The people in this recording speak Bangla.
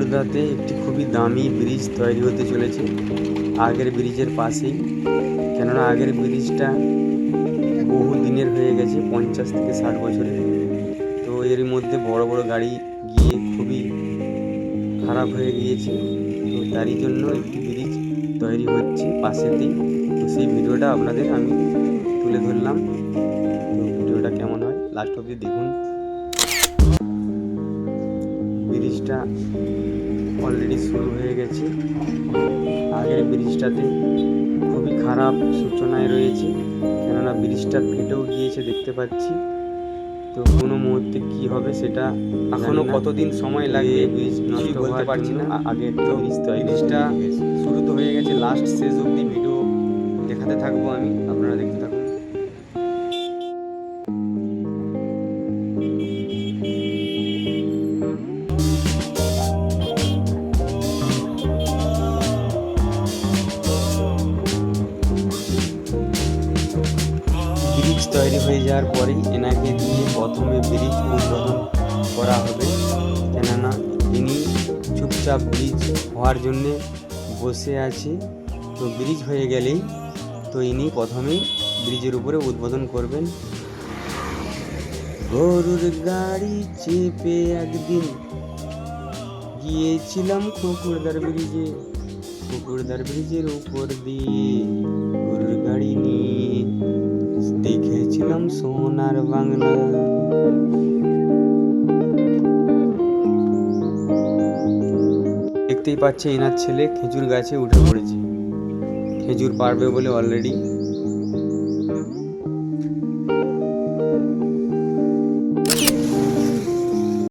খোকড়দাতে একটি খুবই দামি ব্রিজ তৈরি হতে চলেছে আগের ব্রিজের পাশেই। কেননা আগের ব্রিজটা বহু দিনের হয়ে গেছে, পঞ্চাশ থেকে ষাট বছরের। তো এর মধ্যে বড় বড় গাড়ি গিয়ে খুবই খারাপ হয়ে গিয়েছে। তো তারই জন্য একটি ব্রিজ তৈরি হচ্ছে পাশেতেই। তো সেই ভিডিওটা আপনাদের আমি তুলে ধরলাম। তো ভিডিওটা কেমন হয় লাস্ট অবধি দেখুন। ব্রিজটা অলরেডি শুরু হয়ে গেছে। আগের ব্রিজটাতে খুবই খারাপ সূচনায় রয়েছে কেননা ব্রিজটা ফেটেও গিয়েছে দেখতে পাচ্ছি। তো কোনো মুহূর্তে কি হবে সেটা এখনও কতদিন সময় লাগবে ব্রিজ নষ্ট বলতে পারছি না। আগে তো ব্রিজ ব্রিজটা শুরু তো হয়ে গেছে লাস্ট শেষ অবধি ভিডিও দেখাতে থাকব আমি আপনারা দেখতে থাকুন। ব্রিজ তৈরি হয়ে যাওয়ার পরেই এনাকে দিয়ে প্রথমে ব্রিজ উদ্বোধন করা হবে। কেননা ইনি চুপচাপ ব্রিজ হওয়ার জন্যে বসে আছে। তো ব্রিজ হয়ে গেলেই তো ইনি প্রথমেই ব্রিজের উপরে উদ্বোধন করবেন। গরুর গাড়ি চেপে একদিন গিয়েছিলাম কুকুরদার ব্রিজে কুকুরদার ব্রিজের উপর দিয়ে দেখেছিলাম সোনার বাংলা দেখতেই পাচ্ছে এনার ছেলে খেজুর গাছে উঠে পড়েছে। খেজুর পারবে বলে অলরেডি